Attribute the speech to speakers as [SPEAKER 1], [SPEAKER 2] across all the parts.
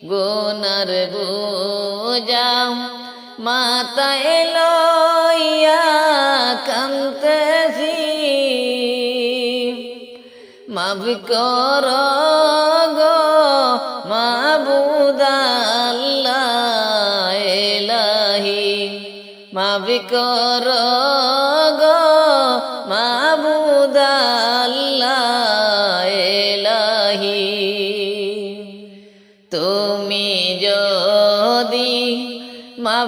[SPEAKER 1] গুনার বুজা মাতায় লইয়া কান্তেছি। মাফ কর গো মাবুদাল্লাহ মাফ কর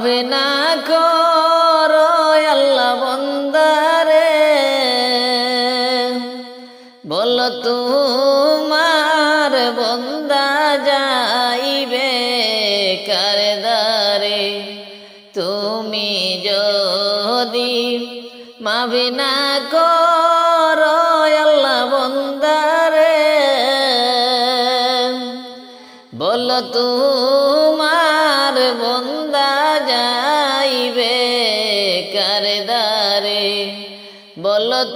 [SPEAKER 1] মাফে না করো আল্লাহ বন্দারে। বল তোমার বন্দা যাইবে কারদারে। তুমি যদি মাফে না করো আল্লাহ বন্দারে। বল তোমার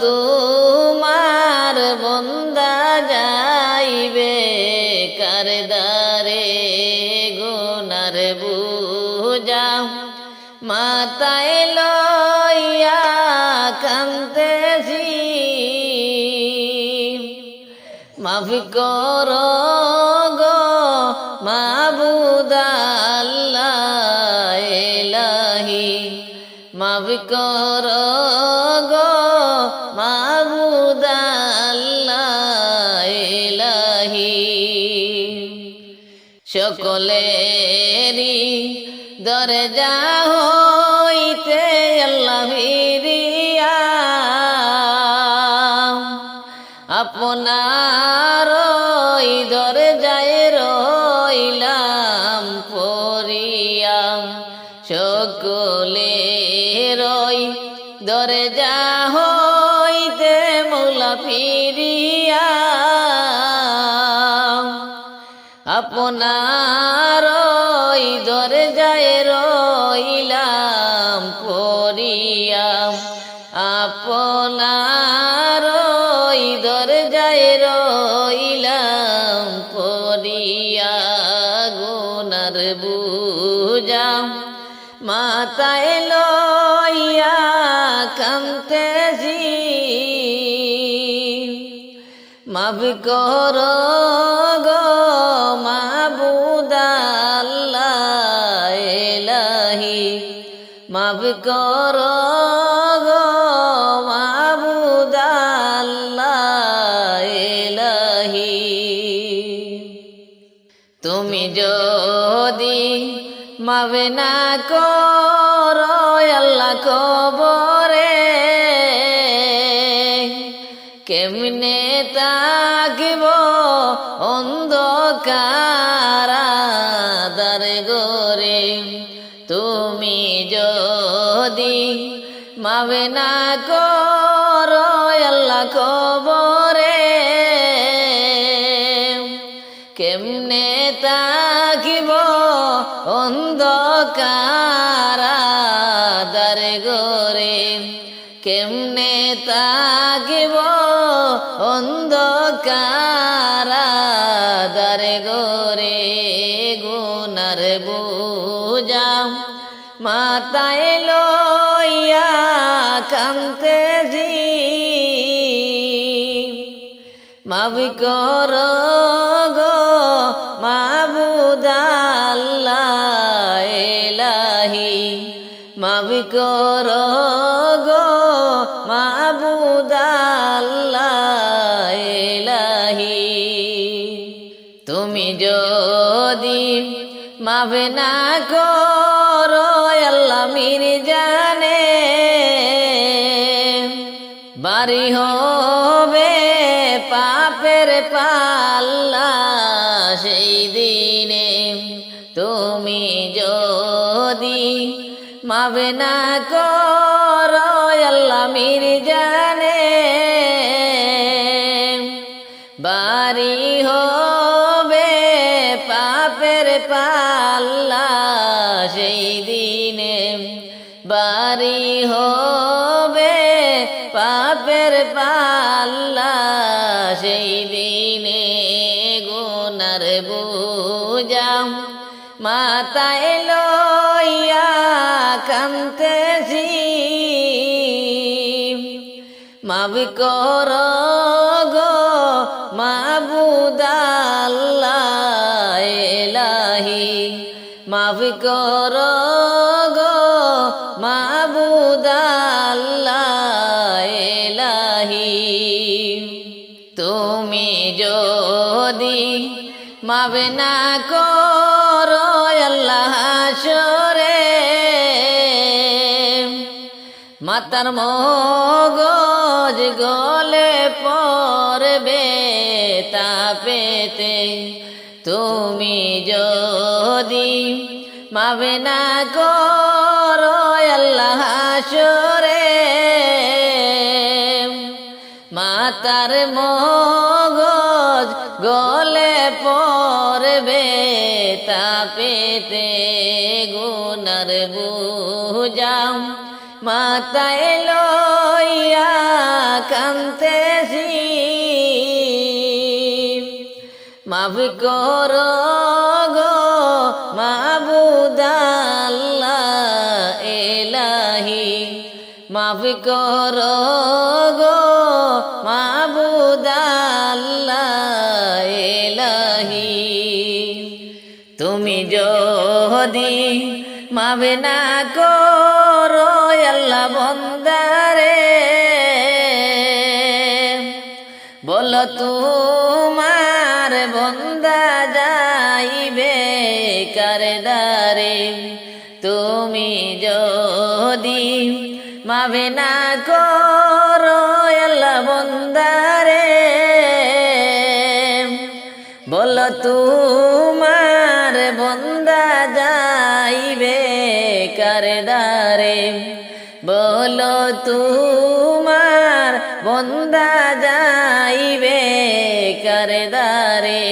[SPEAKER 1] তোমার বন্দা যাইবে কারদারে গুনার বুঝা। মাতায় লইয়া কান্তেছি মাফ কর গো মাবুদাল্লাহ মাফ কর দরজা হইতে আল্লাহ ফিরিয়া, আপনার দরজায় রইলাম পরিয়া সকলে রই দরজা হইতে মৌলা ফিরিয়া, আপনার মাতায় লইয়া কান্তেছি মাফ কর গো মাবুদাল্লাহ এলাহি। মাফ কর গো মাবুদাল্লাহ এলাহি। তুমি যদি মাবে না কর কবরে কেমনে তাকিব অন্ধকারাদার গোরে তুমি যদি মাবে না গোরে কেমনে তাকিব অন্ধকারাদার গোরে গুনার বুঝা মাতায় লইয়া কান্তেছি মাফ কর কর গো মাবুদাল্লাহি তুমি যদি মাফ না করো আল্লাহ মির জানে। বাড়ি হবে মাবে না করো আল্লাহ মির জানে। বাড়ি হবে পাপের পাল্লা সেই দিনে। বাড়ি হবে পাপের পাল্লা সেই দিনে। গুনার বুঝা মাতায় কান্তেছি মাফ কর গো মাবুদাল্লাহ এলাহি। কর গো মাবুদাল্লাহ তুমি যদি মাবে না করো মাতার মগজ গলে পড়বে তাপেতে তুমি যদি মাবে না করো আল্লাহ সরে মাতার মগজ গলে পড়বে তাপেতে গুনার বুঝাম মাতায় লইয়া কান্তেছি মাফ কর গো মাবুদাল্লাহ এলাহি। মাফ কর গো মাবুদাল্লাহ এলাহি। তুমি যদি মাবে না করো মাবে না করো, আল্লাহ বন্দারে। বল তোমার বন্দা যাইবে কারে দারে বল তোমার বন্দা যাইবে কারে দারে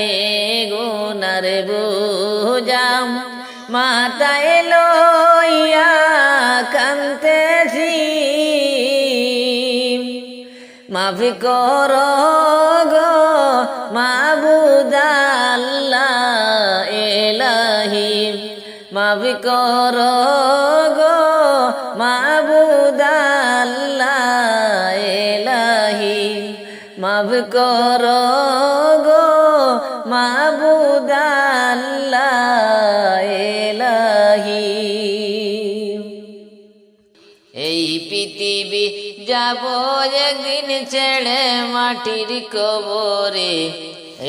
[SPEAKER 1] গুনার বুঝাম মাতায় লইয়া কান্তেছি মাফি কর গো এলাহি মাফি কর গো এলাহি মাফ কর গো এলাহি এই পৃথিবী যাব ছেড়ে মাটির কবরে,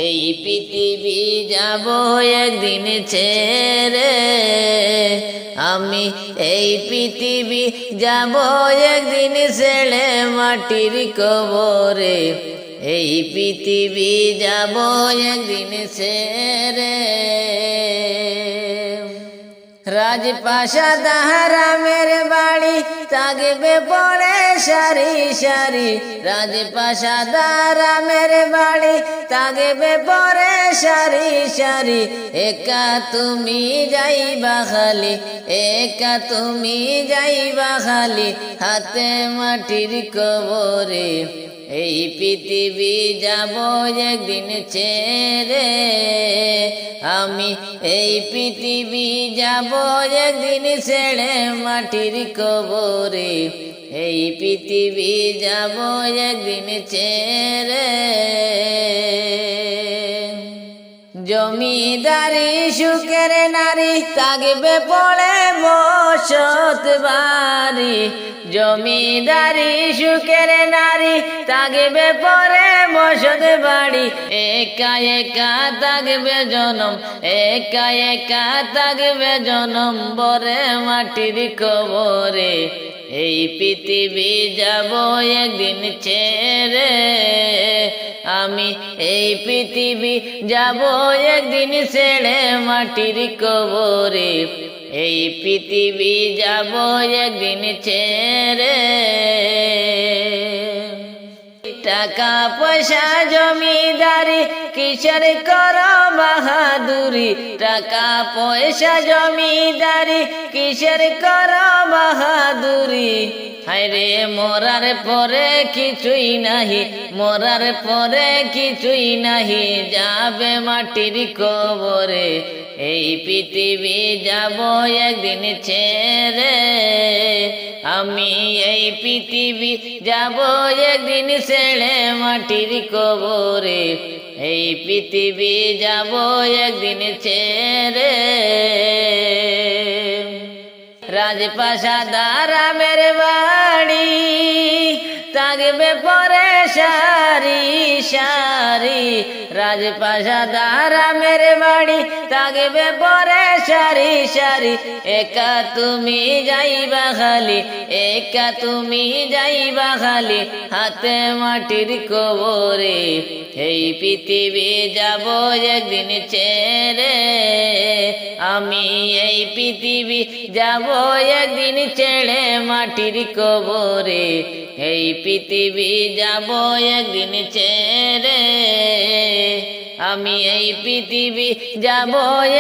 [SPEAKER 1] এই পৃথিবী যাব একদিন ছেড়ে। আমি এই পৃথিবী যাব একদিন ছেড়ে মাটির কবরে, এই পৃথিবী যাব একদিন ছেড়ে। রাজপাশা দাহারামের বাড়ি, তাগবে পড়ে সারি সারি। রাজপাশা দারামের বাড়ি, তাগবে পড়ে সারি সারি। একা তুমি যাইবা খালি, একা তুমি যাইবা খালি, হাতে মাটির কবরে। এই পৃথিবী যাব একদিন ছেড়ে। আমি এই পৃথিবী যাব একদিন ছেড়ে মাটির কবরে। এই পৃথিবী যাব একদিন ছেড়ে। জমিদারি সুখের নারী, তাগবে পড়ে বসত বাড়ি। জমিদারি সুখের নারী, তাগবে পরে বসত বাড়ি। একা একা তাগবে জনম, একা একা তাগবে জনম, বরে মাটির কবরে। এই পৃথিবী যাব একদিন ছেড়ে। আমি এই পৃথিবী যাব একদিন ছেড়ে মাটির কবরে। এই পৃথিবী যাব একদিন ছেড়ে। টাকা পয়সা জমিদারি কিসের কর বাহাদুরি? টাকা পয়সা জমিদারি কিসের কর বাহাদুরি? হায়রে, মরার পরে কিছুই নাহি, মরার পরে কিছুই নাহি, যাবে মাটির কবরে, এই পৃথিবী যাব একদিন ছেড়ে। আমি এই পৃথিবী যাব একদিন ছেড়ে মাটির কবরে, এই পৃথিবী যাব একদিন ছেড়ে। রাজপ্রাসাদা রামের বাড়ি থাকবে পরে সারি সারি। রাজপ্রাসাদা রামের বাড়ি থাকবে পরে সারি সারি। একা তুমি যাইবা খালি, একা তুমি যাইবা খালি। হাতে মাটির কবরে এই পৃথিবী যাব একদিন ছেড়ে। আমি এই পৃথিবী যাব একদিন ছেড়ে মাটির কবরে। এই পৃথিবী যাব একদিন ছেড়ে। আমি এই পৃথিবী যাব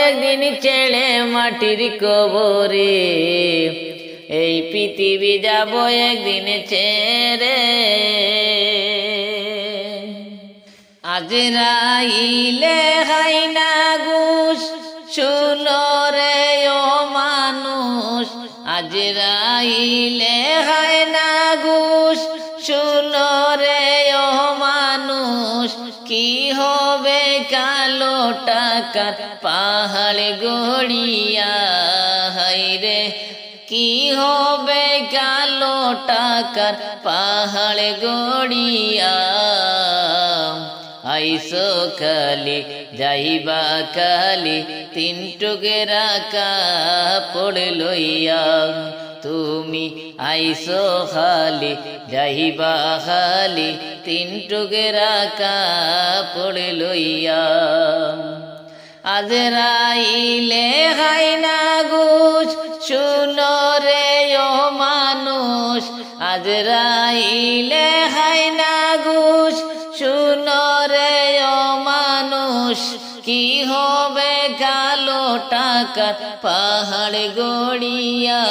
[SPEAKER 1] একদিন ছেড়ে মাটির কবরে। এই পৃথিবী যাব একদিন ছেড়ে। আজ রাইলে হাই না ঘুষ, শুনো রে ও মানুষ। আজ রাইলে হাই টাকার পাহাড় গড়িয়া হাই রে, কি হবে কালো টাকার পাহাড় গড়িয়া? আইসো কালি যাইবা কালি তিন টুকেরা কাপড় লইয়া তুমি আইসো খালি, যাইবা খালি, তিন টুকেরা কাপড় লইয়া। আজ রাইলে হাই না গুছ শুনো রে ও মানুষ, আজ রাইলে হাই না গুছ টাকার পাহাড় গড়িয়া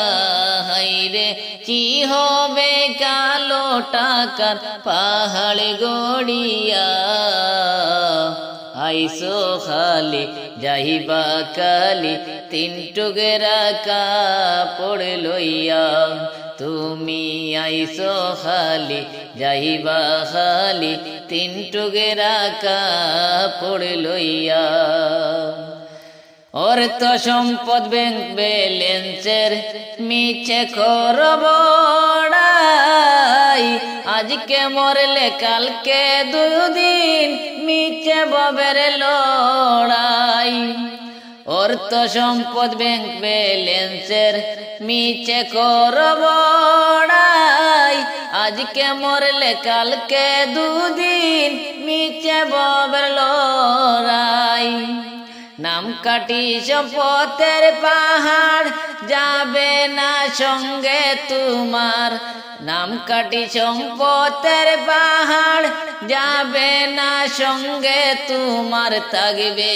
[SPEAKER 1] হাইরে কি হবে কালো টাকার পাহাড় গড়িয়া? আইসো খালি, যাইবা কালি, তিন টুকেরা কাপড় লইয়া। তুমি আইসো খালি, যাইবা খালি, তিন টুকেরা কাপড় লইয়া। অর্থ সম্পদ ব্যাংক ব্যালেন্সের মিছে করবড়াই আজকে মরলে, কালকে দুদিন মিছে ববের লড়াই। অর্থ সম্পদ ব্যাংক ব্যালেন্সের মিছে করবড়াই আজকে মরলে, কালকে দুদিন মিছে ববের লড়াই। নাম কাটি সম্পতের পাহাড়, যাবে না সঙ্গে তোমার। নাম কাটি সম্পতের পাহাড়, যাবে না সঙ্গে তোমার থাকবে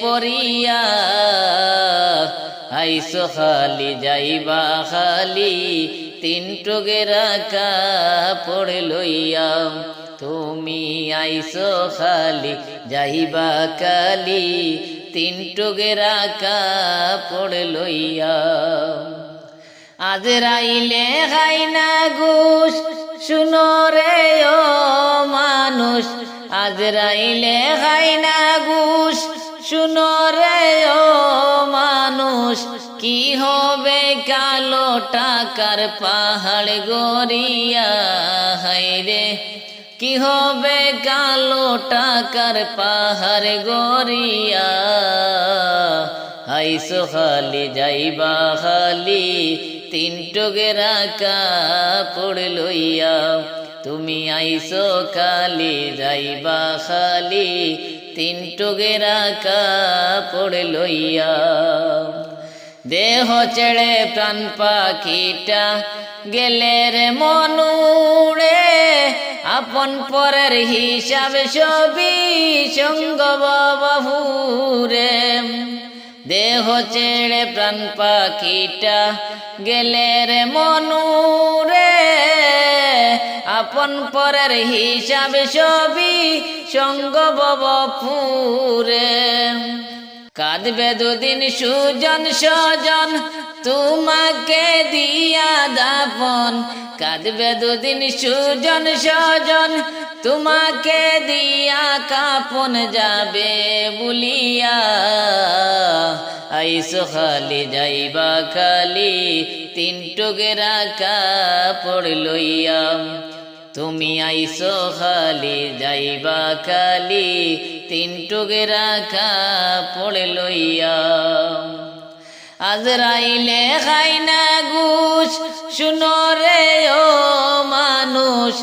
[SPEAKER 1] পরিয়া। আইসো খালি, যাইবা খালি, তিন টুকেরা কাপড় লইয়া তুমি আইসো খালি, যাইবা কালি তিন টুকেরা কাপড় লইয়া। আজ রাইলে খাই না ঘুষ, শুনো রে ও মানুষ। আজ রাইলে খাই না ঘুষ, শুনো রে ও মানুষ। কি হবে কালো টাকার পাহাড় গড়িয়া হাইরে কি হবে কালো টাকার পাহাড় গড়িয়া? হাইসো খালি যাইবা খালি তিন টুকেরা কাপড় লইয়া। তুমি আইসো কালি যাইবা খালি তিন টুকেরা কাপড় লইয়া। দেহ ছেড়ে প্রাণ পাখিটা গেলে রে মনুড়ে আপন পরের হিসাব সবই সঙ্গ বাবুরে দেহ ছেড়ে প্রাণ পাখিটা গেলে রে মনুরে। আপন পরের হিসাব সবই সঙ্গ বপুরে কাঁদবে দুদিন সুজন সজন, তোমাকে দিয়া দাপন কাঁদবে দুদিন সুজন সজন, তোমাকে দিয়া কাপন যাবে বুলিয়া। আইসো খালি যাইবা খালি তিন টুকেরা কাপড় লইয়া। তুমি আইসো খালি, যাইবা খালি, তিন টুকেরা কাপড় লইয়া। আজরাইলে খাই না গুস শুনো রে ও মানুষ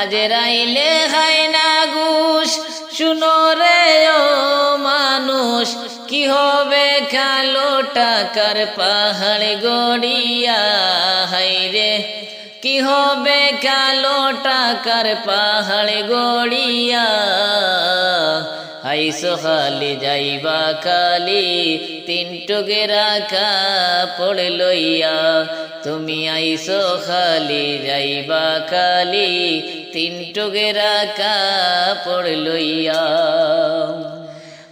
[SPEAKER 1] আজরাইলে খাই না গুস শুনো রে ও মানুষ, কি হবে কালো টাকার পাহাড় গড়িয়া হাইরে কি হবে কালো টাকার পাহাড় গড়িয়া? আইসো খালি যাইবা খালি তিন টুকেরা কাপড় লইয়া। তুমি আইসো খালি যাইবা খালি তিন টুকেরা কাপড় লইয়া।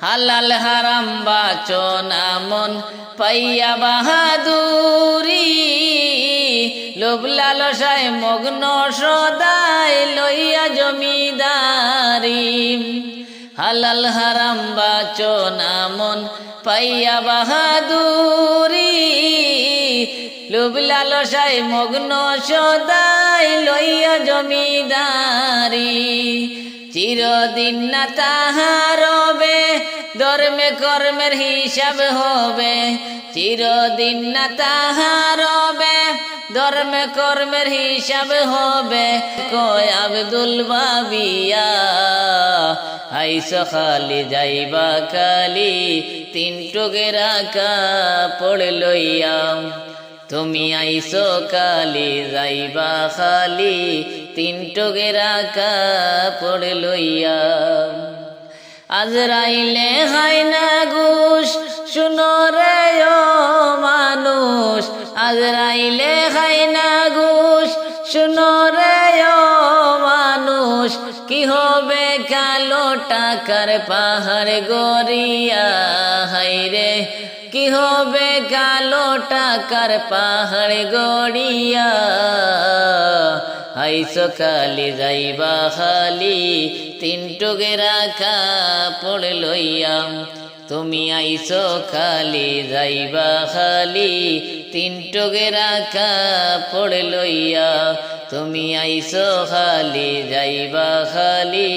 [SPEAKER 1] হালাল হারাম বাচনা আমন পাইয়া বাহাদুরি। লোভ লালসায় মগ্ন সদাই লইয়া জমিদারি। হালাল হারাম বাচনামন পাইয়া বাহাদুরি। লোভ লালসায় মগ্ন সদাই লইয়া জমিদারি। চিরদিন না তাহারবে ধর্মে কর্মের হিসাব হবে। চিরদিন না তাহারবে ধর্মে কর্মের হিসাব হবে। কয় আব্দুল বাবিয়া আইস খালি যাইবা খালি তিন টুকেরা কাপড় লইয়া তুমি আইসো কালি, যাইবা খালি তিন টুকেরা কাপড় লইয়া। আজরাইলে হাই না ঘুষ, শুনো রে মানুষ। আজরাইলে হাই না ঘুষ, শুনো রে মানুষ। কি হবে কালো টাকার পাহাড় গড়িয়া হাইরে কি হবে কালো টাকার পাহাড় গড়িয়া? আইসো খালি যাইবা খালি, তিন টুকেরা কাপড় লইয়া তুমি আইসো খালি যাইবা খালি, তিন টুকেরা কাপড় লইয়া তুমি আইসো খালি যাইবা খালি,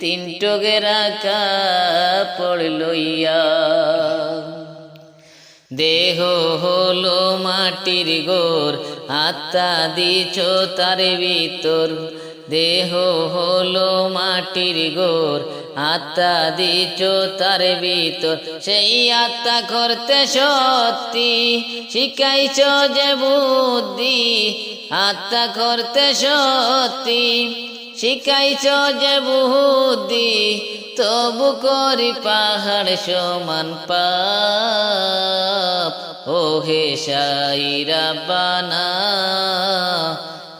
[SPEAKER 1] তিন টুকেরা কাপড় লইয়া দেহ হলো মাটির গোর, আত্মা দিছ তার ভিতর। দেহ হলো মাটির গোর, আত্মা দিছ তার ভিতর। সেই আত্মা করতে সত্যি শিখাইছ যে বুদ্ধি, আত্মা করতে সত্যি শিখাইছ যে বুদ্ধি তবু করি পাহাড় সমান পাপ। হে সাইরা বানা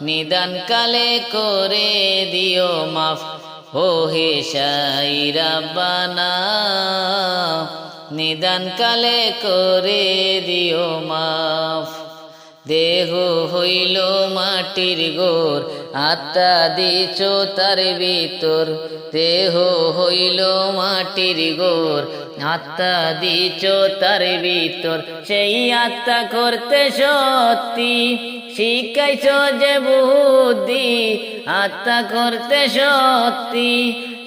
[SPEAKER 1] নিদান কালে করে দিও মাফ। ও হে সাইরা বানা নিদান কালে করে দিও মাফ। দেহ হইল মাটির গোর আত্মা দিছ তার ভিতর, দেহ হইল মাটির গোর। আত্মা দিছ তার ভিতর, সেই আত্মা করতে সত্যি শিখাইছ যে বুদ্ধি। আত্মা করতে সত্যি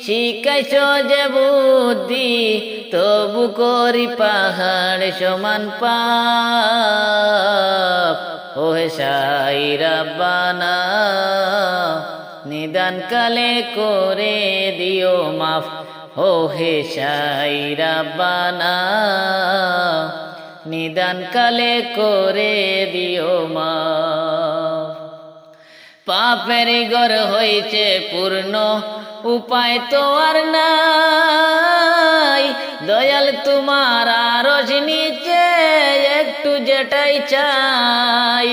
[SPEAKER 1] শিখাইছ যে বুদ্ধি, তবু করি পাহাড় সমান পাপ। ওহে সাই রাব্বানা নিদান কালে করে দিও মাফ। ও হে সাই রাব্বানা নিদান কালে করে দিও মা পাপের গর হয়েছে পূর্ণ, উপায় তো আর নাই। দয়াল তোমার আরজ নিচে একটু যেটাই চাই।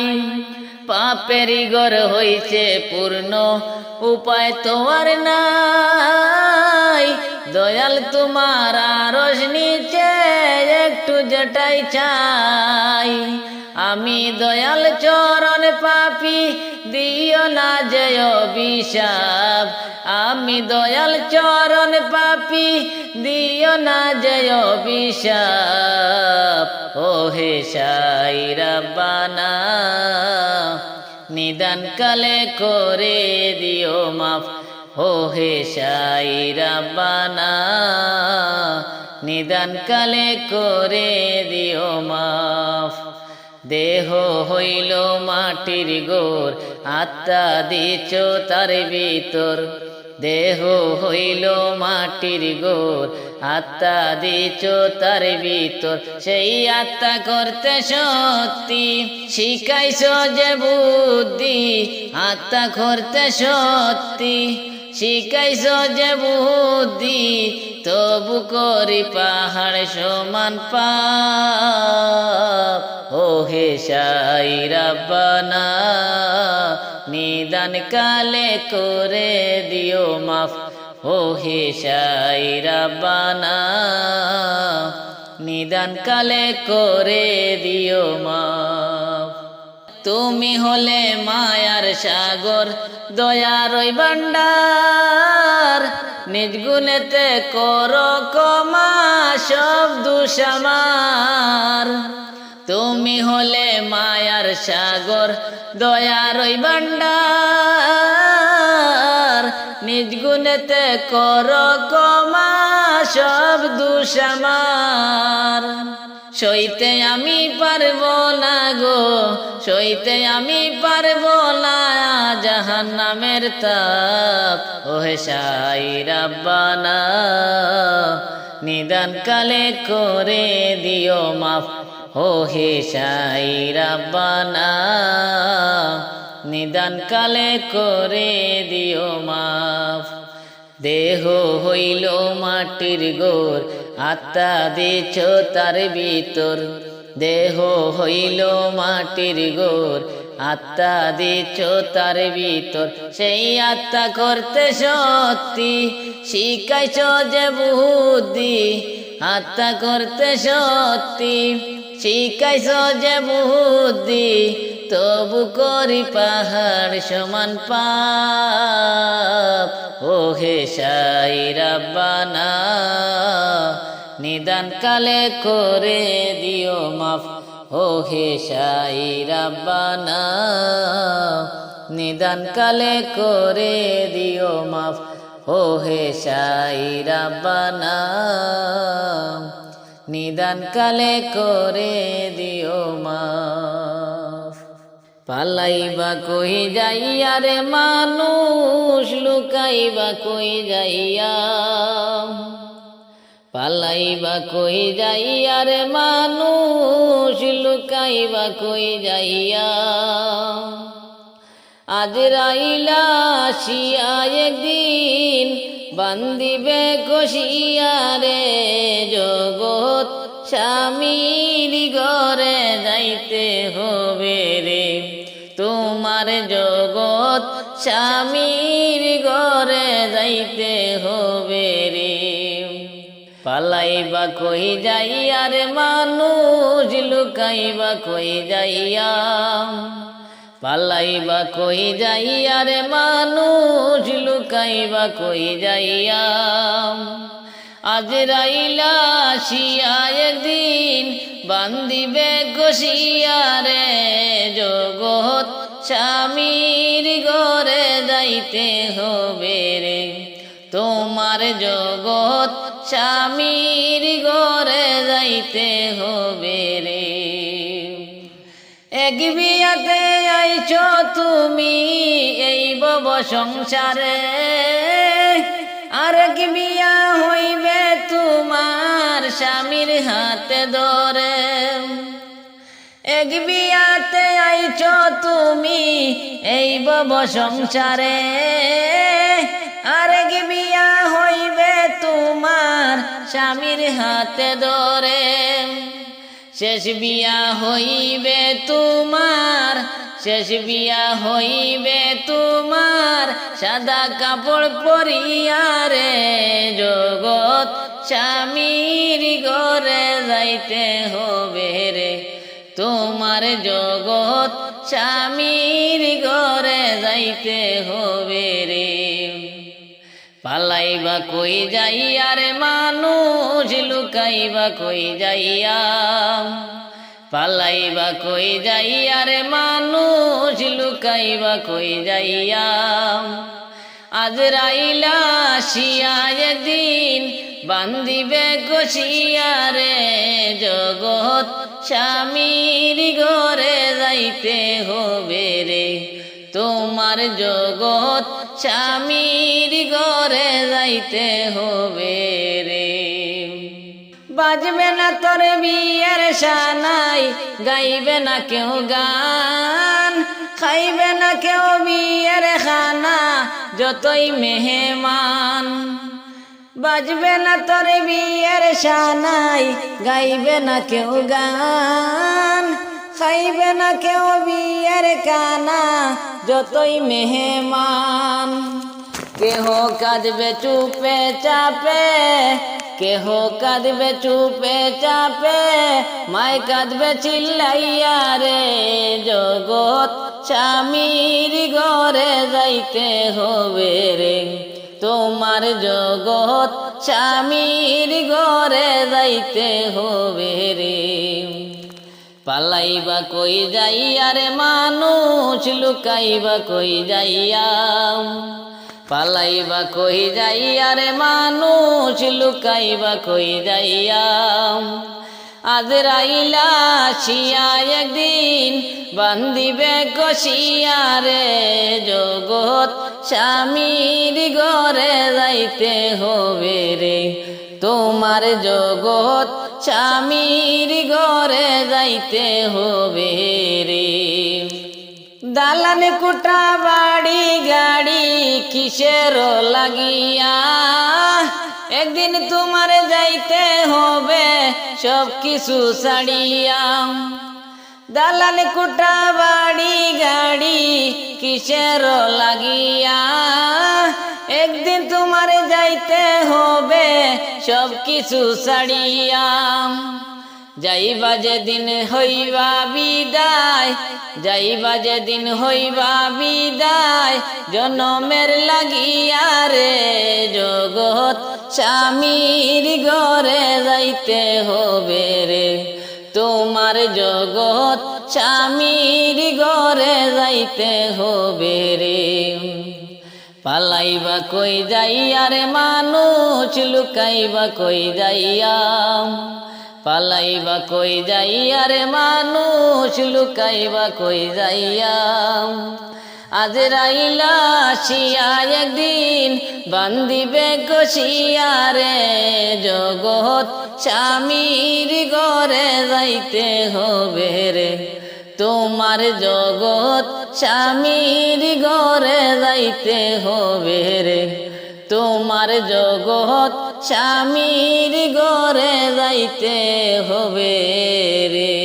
[SPEAKER 1] পাপের গর হয়েছে পূর্ণ, উপায় তো আর নাই। দয়াল তোমার আরজ নিচে একটু যেটাই চাই। আমি দয়াল চরণ পাপি, দিও না জয় অভিশাপ। আমি দয়াল চরণ পাপি, দিও না জয় অভিশাপ। ও হে সাই রব্বানা নিদান কালে করে দিও মাফ। ও হে সাই রব্বানা নিদান কালে করে দিও মাফ। দেহ হইল মাটির গোর, আত্মা দিছ তার ভিতর। দেহ হইল মাটির গোর। আত্মা দিছ তার ভিতর, সেই আত্মা করতে সত্যি। শিখাইছ যে বুদ্ধি, আত্মা করতে সত্যি। শিখাইছ যে বুদ্ধি, তবু করি পাহাড় সমান পাপ। ও হে সাই রব্বানা নিদান কালে করে দিও মাফ। ও হে সাই রব্বানা নিদান কালে করে দিও মাফ। তুমি হলে মায়ার সাগর দয়ার ওই ভান্ডার নিজ গুণেতে কর কমা সব দুষামার তুমি হলে মায়ার সাগর, দয়ার ওই ভান্ডার নিজ গুণেতে কর কমা সব দুষামার সইতে আমি পারব না গো, সইতে আমি পারব না জাহান নামের তাপ। ওহে সাই রাব্বানা নিদান কালে করে দিও মাফ। হে সাই রাব্বানা নিদান কালে করে দিও মাফ দেহ হইল মাটির গোর আত্মা দিছ তার ভিতর দেহ হইল মাটির গোর আত্মা দিছ তার ভিতর সেই আত্মা করতে সত্যি, শিখাইছ যে বুদ্ধি, আত্মা করতে সত্যি। শিখাইছ যে বুদ্ধি, তবু করি পাহাড় সমান পাপ। ও হে সাই রাব্বানা নিদান কালে করে দিও মাফ। ও হে সাই রাব্বানা নিদান কালে করে দিও মাফ। ও হে সাই রাব্বানা নিদান কালে করে দিও মা পালাইবা কই যাইয়া রে মানুষ, লুকাইবা কই যাইয়া। পালাইবা কই যাইয়া রে মানুষ, লুকাইবা কই যাইয়া। আজ রাইলা আসিয়া একদিন বান্দিবে কষিয়া রে জগৎ স্বামীর ঘরে যাইতে হবে রে। তোমার জগৎ স্বামীর ঘরে যাইতে হবে রে। পালাইবা কই যাইয়া রে মানুষ, লুকাইবা কই যাইয়া? পালাইবা কই যাইয়া রে মানুষ, লুকাইবা কই যাইয়া। আজ রাইলা আসিয়া একদিন বান্দিবে কষিয়া রে জগৎ, স্বামীর ঘরে যাইতে হবে রে। তোমার জগৎ, স্বামীর ঘরে যাইতে হবে রে। এক বিয়াতে আইছ তুমি এই বব সংসারে? আর এক বিয়া হইবে তোমার স্বামীর হাতে ধরে? এক বিয়াতে আইছ তুমি এই বব সংসারে? আরেক বিয়া হইবে তোমার স্বামীর হাতে ধরে? শেষ বিয়া হইবে তোমার শেষ বিয়া হইবে তোমার সাদা কাপড় পরিয়া রে জগৎ স্বামীর ঘরে যাইতে হবে রে। তোমার জগৎ স্বামীর ঘরে যাইতে হবে রে। পালাইবা কই যাইয়া মানুষ, লুকাইবা কই যাইয়া? পালাইবা কই যাইয়া রে মানুষ, লুকাইবা কই যাইয়া। আজ রাইলা শিয়া দিন বান্দিবে কষিয়া রে জগৎ, স্বামীর ঘরে যাইতে হবে রে। তোমার জগৎ, স্বামীর ঘরে যাইতে হবে বাজবে না তোর বিয়ের সানাই গাইবে না কেউ গান, খাইবে না কেউ বিয়ের খানা, যতই মেহমান। বাজবে না তোর বিয়ের সানাই গাইবে না কেউ গান, খাইবে না কেউ বিয়ের কানা যতই মেহমান। কেহ কাঁদবে, চুপে চাপে কেহ কাঁদবে, চুপে চাপে মাই কাঁদবে, চিল্লাইয়া রে, জগৎ স্বামীর ঘরে যাইতে হবে রে। তোমার জগৎ স্বামীর ঘরে যাইতে হবে রে। পালাইবা কই যাইয়া রে, মানুষ লুকাইবা কই যাইয়া। পালাইবা কই যাইয়া রে মানুষ, লুকাইবা কই যাইয়া। আজ রাইলা শিয়া একদিন বান্দিবে কষিয়া রে জগৎ, স্বামীর ঘরে যাইতে হবে রে। তোমার জগৎ, স্বামীর ঘরে যাইতে হবে রে। দালান কুটা বাড়ি গাড়ি কিসের লাগিয়া? একদিন তোমার যাইতে হবে, সব কিছু ছাড়িয়া। দালান কুটা বাড়ি গাড়ি কিসের লাগিয়া? একদিন তোমার যাইতে হবে, সব কিছু ছাড়িয়া। যাইবা যেদিন হইবা বিদায়, যাইবা যেদিন হইবা বিদায়, জনমের লাগিয়া রে জগৎ স্বামীর ঘরে যাইতে হবে রে। তোমার জগৎ স্বামীর ঘরে যাইতে হবে রে। পালাইবা কই যাইয়া রে মানুষ, লুকাইবা কই যাইয়া? পালাইবা কই যাইয়া রে মানুষ, লুকাইবা কই যাইয়া। আজ রাইলা শিয়া একদিন বান্দিবে কষিয়া রে, জগৎ স্বামীর ঘরে যাইতে হবে রে। তোমার জগৎ স্বামীর ঘরে যাইতে হবে রে। তোমার জগৎ স্বামীর গড়ে যাইতে হবে রে।